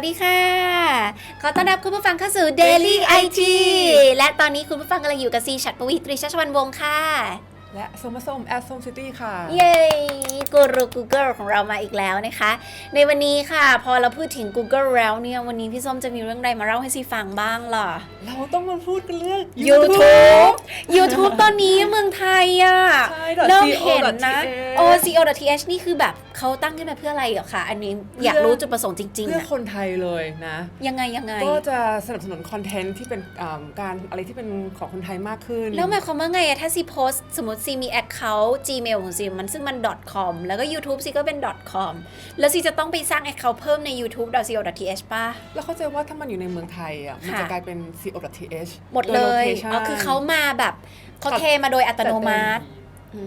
วัสดีค่ะ ขอต้อนรับคุณผู้ฟังเข้าสู่ Daily IT และตอนนี้คุณผู้ฟังกำลังอยู่กับซีชัดปวีตรีชัชวันวงศ์ค่ะ และสมส้มแอดส้มซิตี้ค่ะ เย้กูรู Google ของเรามาอีกแล้วนะคะ ในวันนี้ค่ะ พอเราพูดถึง Google แล้วเนี่ย วันนี้พี่ส้มจะมีเรื่องใดมาเล่าให้ซีฟังบ้างล่ะ เราต้องมาพูดกันเรื่อง YouTube YouTube ตอนนี้เมืองไทยอะใช่เริ่มเห็นนะ .co.th โอ้ co.th นี่คือแบบเขาตั้งขึ้นมาเพื่ออะไรเหรอคะอันนี้อยากรู้จุดประสงค์จริงเพื่ๆออะคนไทยเลยนะ ยังไงยังไง ก็จะสนับสนุนคอนเทนต์ที่เป็นอ่าการอะไรที่เป็นของคนไทยมากขึ้น แล้วหมายความว่าไงอะถ้าซีโพสสมมติซีมี Account Gmail ของซีมันซึ่งมัน .com แล้วก็ YouTube ซีก็เป็น .com แล้วซีจะต้องไปสร้าง Account เพิ่มใน youtube.co.th ป่ะ แล้วเข้าใจว่าถ้ามันอยู่ในเมืองไทยอะมันค่ะจะกลายเป็น co.th หมดเลยโโคชั่นอ๋อคือเขามาแบบเขาเทมาโดยอัตโนมัติ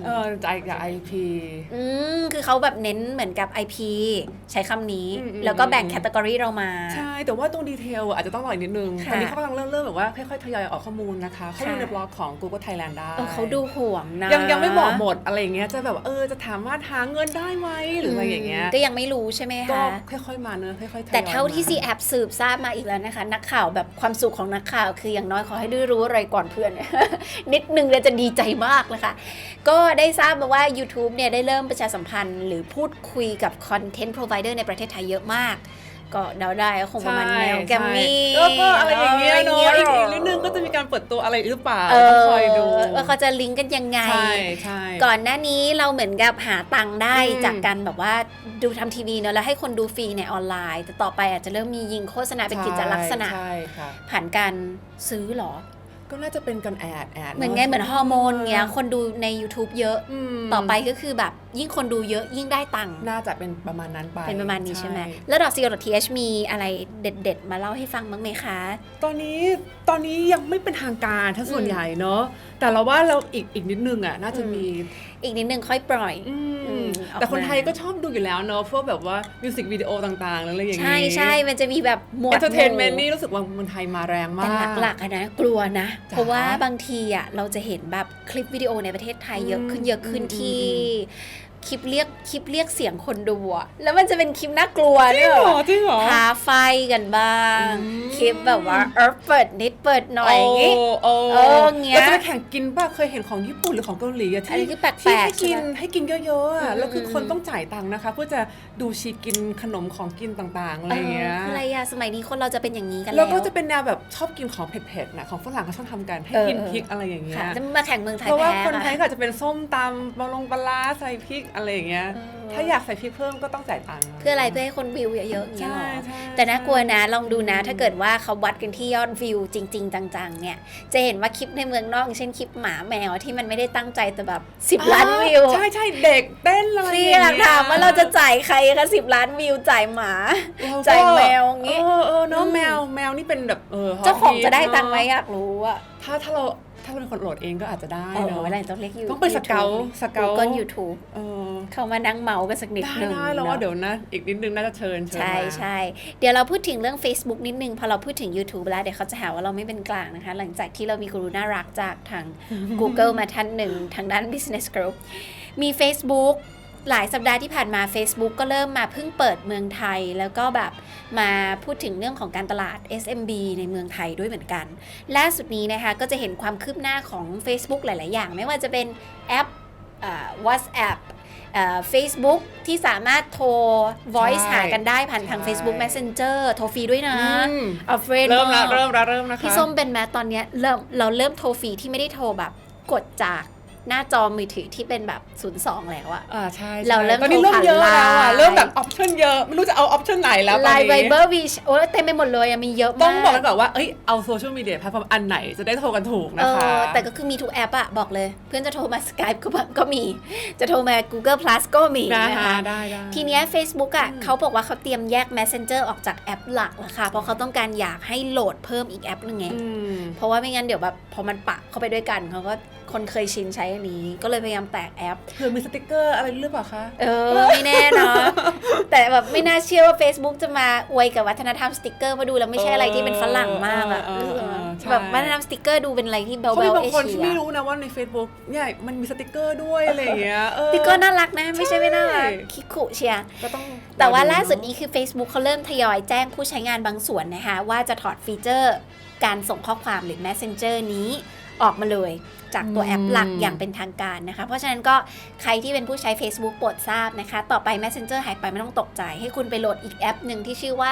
เออจากจาก IP อืมคือเขาแบบเน้นเหมือนกับ IP ใช้คำนี้ อืมอืม แล้วก็แบ่งแคตตากรีเรามา ใช่ แต่ว่าตรงดีเทลอาจจะต้องรออีกนิดนึงค่ะตอนนี้เขากำลังเริ่มเริ่มแบบว่าค่อยๆทยอยออกข้อมูลนะคะเข้าดูค่ะ ในบล็อกของ Google Thailand ได้เออเขาดูห่วงนะยังยังไม่บอกหมดอะไรอย่างเงี้ยจะแบบว่าเออจะถามว่าหาเงินได้ไหมหรืออะไรอย่างเงี้ยก็ยังไม่รู้ใช่ไหมก็คะ ค่อยๆมาเนอะค่อยๆทยอยแต่เท่าที่ม ซีแอบสืบทราบมาอีกแล้วนะคะ นักข่าวแบบความสุขของนักข่าว คืออย่างน้อยขอให้ได้รู้อะไรก่อนเพื่อน นิดนึงเลยจะดีใจมากเลยค่ะ ก็ได้ทราบมาว่า YouTube เนี่ยได้เริ่มประชาสัมพันธ์ หรือพูดคุยกับคอนเทนต์ provider ในประเทศไทยเยอะมาก ก็เดาได้ก็คงประมาณแนวแกรมมี่ใช่แล้วก็อะไรอย่างเงี้ยเนาะอะไรอีกเงี้อีกนิดนึงก็จะมีการเปิดตัวอะไรหรือเปล่าเอต้องอคอยดูว่าเขาจะลิงก์กันยังไงใช่ใช่ก่อนหน้านี้เราเหมือนกับหาตังค์ได้อืมจากการแบบว่าดูทำทีวีเนอะแล้วให้คนดูฟรีในออนไลน์ แต่ต่อไปอาจจะเริ่มมียิงโฆษณาเป็นกิจลักษณะใช่ค่ะผ่านการซื้อเหรอ ก็น่าจะเป็นการแอดแอดเหมือนไงเหมือนฮอร์โมนเงี้ยคนดูใน YouTube เยอะมต่อไปก็คือแบบยิ่งคนดูเยอะยิ่งได้ตังค์น่าจะเป็นประมาณนั้นไปเป็นประมาณนี้ใช่ไหมแล้วดอ .co.th มีอะไรเด็ด ๆ มาเล่าให้ฟังบ้างไหมคะ ตอนนี้ตอนนี้ยังไม่เป็นทางการถ้าส่วนอืมใหญ่เนาะแต่เราว่าเราอีกอีกนิดนึงอะน่าจะอืมมีอีกนิดนึงค่อยปล่อยอืมอืมออกแต่คนมาไทยก็ชอบดูอยู่แล้วเนาะพวกแบบว่ามิวสิกวิดีโอต่างๆแล้วอะไรอย่างงี้ ใช่ใช่มันจะมีแบบหมวดเอนเตอร์เทนเมนต์หนี่รู้สึกว่าคนไทยมาแรงมาแต่กหลักๆอะนะกลัวนะจ๋าเพราะว่าบางทีอะเราจะเห็นแบบคลิปวิดีโอในประเทศไทยเยอะขึ้นอืมเยอะขึ้นอืมที่อื คลิปเรียกคลิปเรียกเสียงคนดูอะแล้วมันจะเป็นคลิปน่ากลัวจริเนี่งยเหรอจริงเหรอ ท้าไฟกันบ้าง อืม คลิปแบบว่าเออเปิดนิดเปิดหน่อยอย่างงี้ โอ้เออเงี้ยเราจะไปแข่งกินป่ะเคยเห็นของญี่ปุ่นหรือของเกาหลีอะอันนี้ที่คือแปลกๆที่ให้กินใช่ไหมให้กินเยอะๆอือะมแล้วคืออม คนต้องจ่ายตังค์นะคะ เพื่อจะดูชีกินขนมของกินต่างๆอะไรอย่างเงี้ย เอออะไรอะสมัยนี้คนเราจะเป็นอย่างนี้กันแล้แล้วว ก็จะเป็นแนวแบบชอบกินของเผ็ดๆนะของฝรั่งเขาชอบทำกันให้เออกินเออ พริกอะไรอย่างเงี้ยค่ะจะมาแข่งเมืองไทยเพราะว่าแพ้คนไทยค่ะก็อาจจะเป็นส้มตำปลาลงปลาร้าใส่พริกอะไรอย่างเงี้ยเออถ้าอยากใส่พริกเพิ่มก็ต้องจ่ายตังค์ เพื่ออะไรเพื่อให้คนวิวเยอะๆอย่างเงี้ยใช่เหรอ ใช่ แต่น่ากลัวนะลองดูนะอืมถ้าเกิดว่าเขาวัดกันที่ยอดวิวจริง ๆ จังๆ เนี่ย จะเห็นว่าคลิปในเมืองนอกอย่างเช่นคลิปหมาแมวที่มันไม่ได้ตั้งใจแต่แบบ 10 ล้านวิวใช่ใช่เด็กเต้นอะไรเรีอยย่างกเงี้ยถามว่าเราจะจ่ายใครคะสิบล้านวิวจ่ายหมาเราก็จ่ายแมวอย่างงี้ เออเออเนาะอืมแมวแมวนี่เป็นแบบเออเจ้าของจะได้ฮตตังค์ไหมเนอะอยากรู้อะ ถ้าถ้าเรา ถ้าเราเป็นคนโหลดเองก็อาจจะได้เออเนาะ เวลาต้องเรียกยูต้องไปสเกาต์สเกาต์ก้นยูทูบเออเขามานั่งเมาส์กันสักนิดได้หนึ่งได้แล้วว่าเนอะ เดี๋ยวนะ อีกนิดนึงน่าจะเชิญเชิญใช่มา ใช่เดี๋ยวเราพูดถึงเรื่อง Facebook นิดนึง พอเราพูดถึง YouTube แล้ว เดี๋ยวเขาจะหาว่าเราไม่เป็นกลางนะคะ หลังจากที่เรามีกูรูน่ารักจากทาง Google มาท่านหนึ่ง ทางด้าน Business Group มี Facebook หลายสัปดาห์ที่ผ่านมา Facebook ก็เริ่มมาเพิ่งเปิดเมืองไทย แล้วก็แบบมาพูดถึงเรื่องของการตลาด SMB ในเมืองไทยด้วยเหมือนกัน ล่าสุดนี้นะคะก็จะเห็นความคืบหน้าของ Facebook หลาย ๆ อย่าง ไม่ว่าจะเป็นแอปอ่า WhatsApp อ่า Facebook ที่สามารถโทร voice ใช่หากันได้ผ่านทางใช่ Facebook Messenger โทรฟรีด้วยนะอืมเอาเฟรนเริ่มละเริ่มละเริ่มนะคะพี่ส้มเป็นแม้ตอนเนี้ยเริ่มเราเริ่มโทรฟรีที่ไม่ได้โทรแบบกดจาก หน้าจอมือถือที่เป็นแบบ 02 แล้วอะ อ่าใช่ใช่เราเริ่มตอนนี้เริ่มเยอะโทรผ่านแล้วอะไลน์ เริ่มแบบออปชั่นเยอะไม่รู้จะเอาออปชั่นไหนแล้วตอนไลน์นี้ไวเบอร์วีโอ้ยเต็มไปหมดเลยอะมีเยอะต้มาองกบอกกันก่อนว่าเอ้ยเอาโซเชียลมีเดียแพลตฟอร์มอันไหนจะได้โทรกันถูกเอนะคะ อแต่ก็คือมีทุกแอปอะบอกเลย เพื่อนจะโทรมา Skype ก็ก็มี จะโทรมา Google Plus ก็มีนะนะคะ คะได้ได้ ทีเนี้ย Facebook อะอืม เขาบอกว่าเขาเตรียมแยก Messenger ออกจากแอปหลักแล้วค่ะ เพราะเขาต้องการอยากให้โหลดเพิ่มอีกแอปหนึงไง อืม เพราะว่าไม่งั้นเดี๋ยวแบบพอมันปะเข้าไปด้วยกันเขาก็ คนเคยชินใช้อันนี้ ก็เลยพยายามแตกแอป เผื่อมีสติกเกอร์อะไรหรือเปล่าคะ เออ ไม่แน่เนาะ แต่แบบไม่น่าเชื่อว่า Facebook จะมาอวยกับวัฒนธรรมสติกเกอร์มาดูแล้วไม่ใช่อะไรที่เป็นฝรั่งมากอะเออเออเออใช่ แบบวัฒนธรรมสติกเกอร์ดูเป็นอะไรที่เบลเพราะมีเบลบางเอคนเชีที่ยไม่รู้นะว่าใน Facebook เนี่ยมันมีสติกเกอร์ด้วยอะไรอย่างเงี้ยเออ สติกเกอร์น่ารักนะไม่ใช่ไม่น่ารักใช่ คิคุเชียร์ก็ต้องแต่ว่าล่าสุดเนอะนี้คือ Facebook เขาเริ่มทยอยแจ้งผู้ใช้งานบางส่วนนะคะ ว่าจะถอดฟีเจอร์ การส่งข้อความหรือ Messenger นี้ออกมาเลย จากตัวแอปหลักอย่างเป็นทางการนะคะ เพราะฉะนั้นก็ใครที่เป็นผู้ใช้ Facebook โปรดทราบนะคะ ต่อไป Messenger หายไปไม่ต้องตกใจ ให้คุณไปโหลดอีกแอปหนึ่งที่ชื่อว่า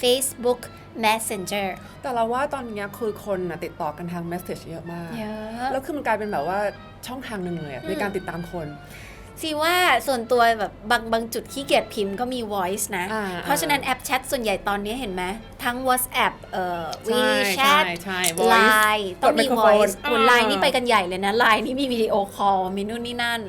Facebook Messenger แต่เราว่าตอนเนี้ยคือคนน่ะติดต่อกันทาง message เยอะมากเยอะแล้วคือมันกลายเป็นแบบว่าช่องทางหนึ่งเลยอะอืมในการติดตามคน สิว่าส่วนตัวแบบบางบางจุดขี้เกียจพิมพ์ก็มี voice นะ อ่าเพราะฉะนั้นแอปแชทส่วนใหญ่ตอนนี้เห็นไหมทั้ง WhatsApp เอ่อ ใช่ WeChat ใช่ใช่ไล voice น์ต้องมี กดไมโครโฟน voice คุณอ่าไลน์นี่ไปกันใหญ่เลยนะไลน์นี่มีวิดีโอคอลมีนู่นนี่นั่น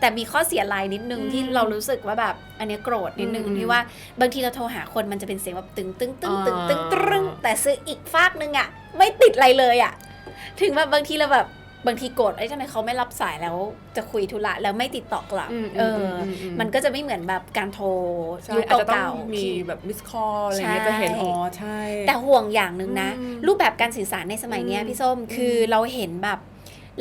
แต่มีข้อเสียไลน์นิดนึงอืมที่เรารู้สึกว่าแบบอันเนี้ยโกรธนิดนึงอืมที่ว่าบางทีเราโทรหาคนมันจะเป็นเสียงแบบตึงตึงตึงตึงอ่าตึงตรึงแต่ซื้ออีกฟากนึงอะ ไม่ติดอะไรเลยอะ ถึงแบบบางทีเราแบบ บางทีโกรธไอ้ยทำไมเขาไม่รับสายแล้วจะคุยธุระแล้วไม่ติดต่อกลับอืมเอออมอืมมันก็จะไม่เหมือนแบบการโทรใช่ยุคอาจจะต้องเก่าๆมีที่แบบ miss call อะไรเงี้ยใช่จะเห็นอ๋อใช่ แต่ห่วงอย่างหนึ่งนะอืมรูปแบบการสื่อสารในสมัยเนี้ยอืมพี่ส้มคือเราเห็นแบบ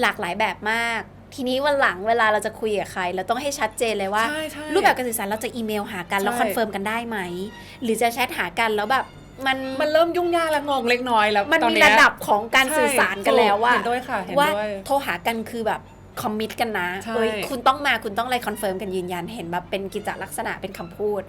หลากหลายแบบมากทีนี้วันหลังเวลาเราจะคุยกับใคร เราต้องให้ชัดเจนเลยว่าใช่ใช่รูปแบบการสื่อสารเราจะอีเมลหากันแล้วใช่คอนเฟิร์มกันได้ไหม หรือจะแชทหากันแล้วแบบ มันมันเริ่มยุ่งยากและงงเล็กน้อยแล้วมันตอนมีเนี้ย ระดับของการสื่อสารกันแล้วว่าเห็นด้วยค่ะเห็นว่าด้วยโทรหากันคือแบบ คอมมิตกันนะใช่เอ้ยคุณต้องมาคุณต้องอะไรคอนเฟิร์มกันยืนยันเห็นแบบเป็นกิจลักษณะเป็นคำพูด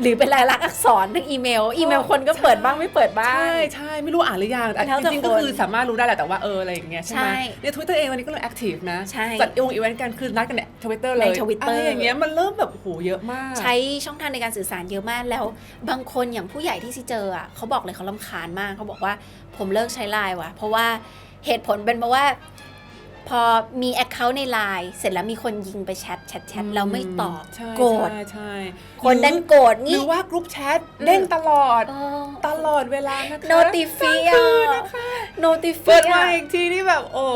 หรือเป็นลายลักษณ์อักษรทั้งอีเมล อีเมลคนก็เปิดบ้างไม่เปิดบ้าง ใช่ใช่ไม่รู้อ่านหรือยังแต่แล้วแต่จริงๆก็คนคือสามารถรู้ได้แหละแต่ว่าเอออะไรอย่างเงี้ยใช่ไหมใช่ในทวิตเตอร์เองวันนี้ก็เลยแอคทีฟนะใช่จัดองค์อีเวนต์กันคือนัดกันเนี่ยทวิตเตอร์เลยใน Twitter อะไรอย่างเงี้ยมันเริ่มแบบโหเยอะมาก ใช้ช่องทางในการสื่อสารเยอะมากแล้ว บางคนอย่างผู้ใหญ่ที่ซิเจออะเขาบอกเลยเขาลำคาญมากเขาบอกว่าผมเลิกใช้ไลน์ว่ะ เพราะว่าเหตุผลเป็นเพราะว่า พอมีแอคเคาท์ในไลน์เสร็จแล้วมีคนยิงไปแชทแชทแชทแล้วไม่ตอบใช่โกรธใช่ใช่คนดันโกรธหรืงี้อว่ากรุ๊ปแชทเด้งตลอด เออ ตลอดเวลานะคะโนติฟีอะโนติฟีเปิดมาอะอีกทีนี่แบบโอ้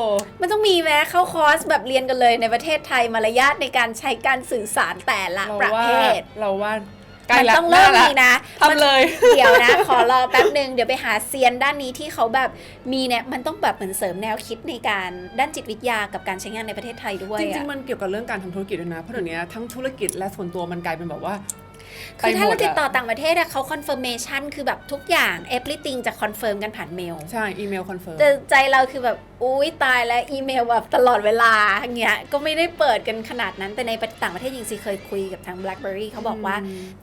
มันต้องมีแม้เข้าคอร์สแบบเรียนกันเลยในประเทศไทยมารยาทในการใช้การสื่อสารแต่ละเราประว่าเภท เราว่า ใกล้มันแล้วต้องเริ่มหน้ามีละนะทำเลย เดี๋ยวนะ ขอรอแป๊บหนึ่งเดี๋ยวไปหาเซียนด้านนี้ที่เขาแบบมีเนี่ยมันต้องแบบเหมือนเสริมแนวคิดในการด้านจิตวิทยากับการใช้งานในประเทศไทยด้วยจอะริงๆ มันเกี่ยวกับเรื่องการทำธุรกิจด้วยนะ เพราะเดี๋ยวนี้ทั้งธุรกิจและส่วนตัวมันกลายเป็นแบบว่า คือถ้าไปหมเราดติดต่ออะต่างประเทศอะเขาคอนเฟิร์มชันคือแบบทุกอย่าง everything จะคอนเฟิร์มกันผ่านเมล ใช่ อีเมลคอนเฟิร์มแต่ใจเราคือแบบ อุ้ยตายแล้วอีเมลแบบตลอดเวลาอย่างเงี้ยก็ไม่ได้เปิดกันขนาดนั้นแต่ในต่างประเทศจริงๆเคยคุยกับทาง BlackBerry เขาบอกว่า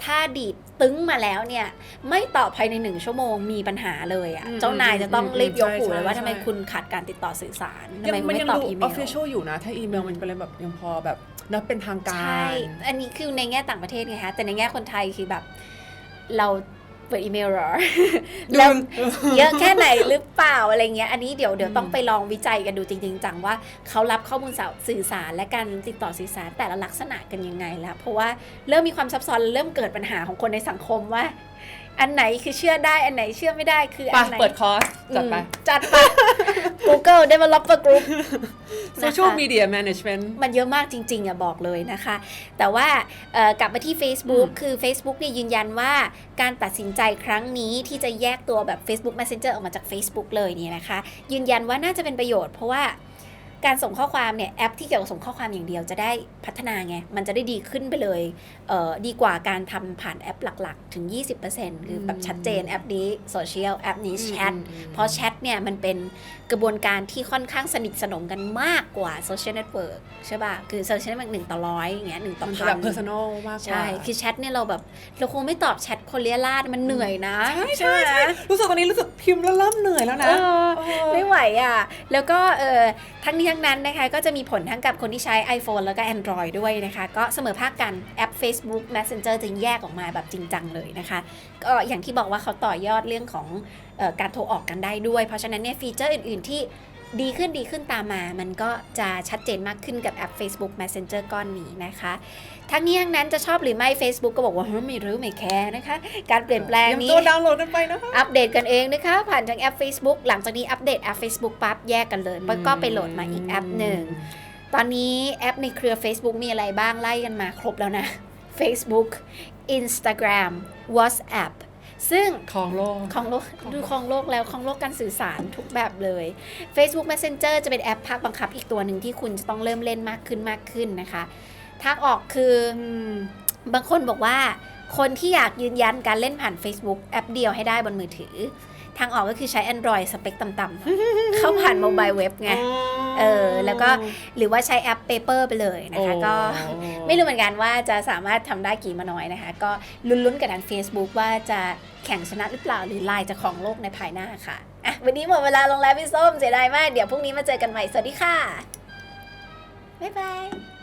ถ้าดีด ตึ้งมาแล้วเนี่ย ไม่ตอบภายในหนึ่งชั่วโมงมีปัญหาเลยอะ่ะอืมเจ้านายจะต้องรีบยกหูใช่เลยว่าใช่ทำไมคุณขาดการติดต่อสื่อสารทำยังไมมันไม่ยังตอบดูอีเมล official อยู่นะ ถ้าอีเมลมันเป็นอะไรแบบยังพอแบบนับเป็นทางการ ใช่ อันนี้คือในแง่ต่างประเทศไงคะแต่ในแง่คนไทยคือแบบเรา เปิดอีเมลเหรอดูแล้วเยอะแค่ไหนหรือเปล่าอะไรเงี้ย อันนี้เดี๋ยวเดี๋ยวอืมต้องไปลองวิจัยกันดูจริง ๆ จังว่าเขารับข้อมูลสื่อสารและการติดต่อสื่อสารแต่ละลักษณะกันยังไงแล้ว เพราะว่าเริ่มมีความซับซ้อนและเริ่มเกิดปัญหาของคนในสังคมว่า อันไหนคือเชื่อได้ อันไหนเชื่อไม่ได้คือไปอันไหน เปิดคอร์สจัดไปอืมจัดไป Google Developer Group นะคะ social media management มันเยอะมากจริง ๆอะบอกเลยนะคะ แต่ว่าเอ่อกลับมาที่ Facebook อืมคือ Facebook เนี่ยยืนยันว่าการตัดสินใจครั้งนี้ที่จะแยกตัวแบบ Facebook Messenger ออกมาจาก Facebook เลยเนี่ยนะคะ ยืนยันว่าน่าจะเป็นประโยชน์เพราะว่า การส่งข้อความเนี่ยแอปที่เกี่ยวกับส่งข้อความอย่างเดียวจะได้พัฒนาไง มันจะได้ดีขึ้นไปเลยเอ่อดีกว่าการทำผ่านแอปหลักๆ ถึง 20%คือแบบชัดเจนแอปนี้โซเชียลแอปนี้แชทอืมอืมเพราะแชท เนี่ยมันเป็นกระบวนการที่ค่อนข้างสนิทสนมกันมากกว่าโซเชียลเน็ตเวิร์กใช่ป่ะ คือโซเชียลเน็ตเวิร์กหนึ่งต่อร้อยอย่างเงี้ยหนึ่งต่อมันจะพัแบนบ personal มากกว่า ใช่ คือแชทเนี่ยเราแบบ เราคงไม่ตอบแชทคนเลี้ยราดมันเหนื่อยนะ ใช่ใช่ไหมใช่รู้สึกตอนนี้รู้สึกพิมพ์แล้วเริ่มเหนื่อยแล้วเอนะอเออไม่ไหวอะ แล้วก็เออทั้งนี้ทั้งนั้นนะคะก็จะมีผลทั้งกับคนที่ใช้ iPhone แล้วก็ Android ด้วยนะคะ ก็เสมอภาคกันแอป Facebook Messenger จึงแยกออกมาแบบจริงจังเลยนะคะก็อย่างที่บอกว่าเขาต่อยอดเรื่องของเออ การโทรออกกันได้ด้วย เพราะฉะนั้นเนี่ยฟีเจอร์อื่น ๆ ที่ดีขึ้นดีขึ้นตามมา มันก็จะชัดเจนมากขึ้นกับแอป Facebook Messenger ก้อนนี้นะคะ ทั้งนี้ทั้งนั้นจะชอบหรือไม่ Facebook ก็บอกว่าเฮ้ยไม่รู้ไม่แคร์นะคะ การเปลี่ยนแปลงยังนี้ตัวดาวน์โหลดกันไปนะคะอัปเดตกันเองนะคะ ผ่านทางแอป Facebook หลังจากนี้อัปเดตแอป Facebook ปั๊บแยกกันเลยก็ไปโหลดมาอีกแอปหนึ่ง ตอนนี้แอปในเครือ Facebook มีอะไรบ้างไล่กันมาครบแล้วนะ Facebook Instagram WhatsApp ซึ่งของโลกของโลกดูของโลกแล้วของโลกการสื่อสารทุกแบบเลย Facebook Messenger จะเป็นแอปภาคบังคับอีกตัวหนึ่งที่คุณจะต้องเริ่มเล่นมากขึ้นมากขึ้นนะคะทางออกคืออืมบางคนบอกว่า คนที่อยากยืนยันการเล่นผ่าน Facebook แอปเดียวให้ได้บนมือถือ ทางออกก็คือใช้ Android สเปคต่ำๆเข้าผ่านโมบายเว็บไง เออแล้วก็หรือว่าใช้แอป Paper ไปเลยนะคะก็ไม่รู้เหมือนกันว่าจะสามารถทำได้กี่มาน้อยนะคะ ก็ลุ้นๆกับทาง Facebook ว่าจะแข่งชนะหรือเปล่าหรือลายจะของโลกในภายหน้าค่ะอะ วันนี้หมดเวลาลงแล้วพี่ส้มเสียดายมาก เดี๋ยวพรุ่งนี้มาเจอกันใหม่ สวัสดีค่ะ บ๊ายบาย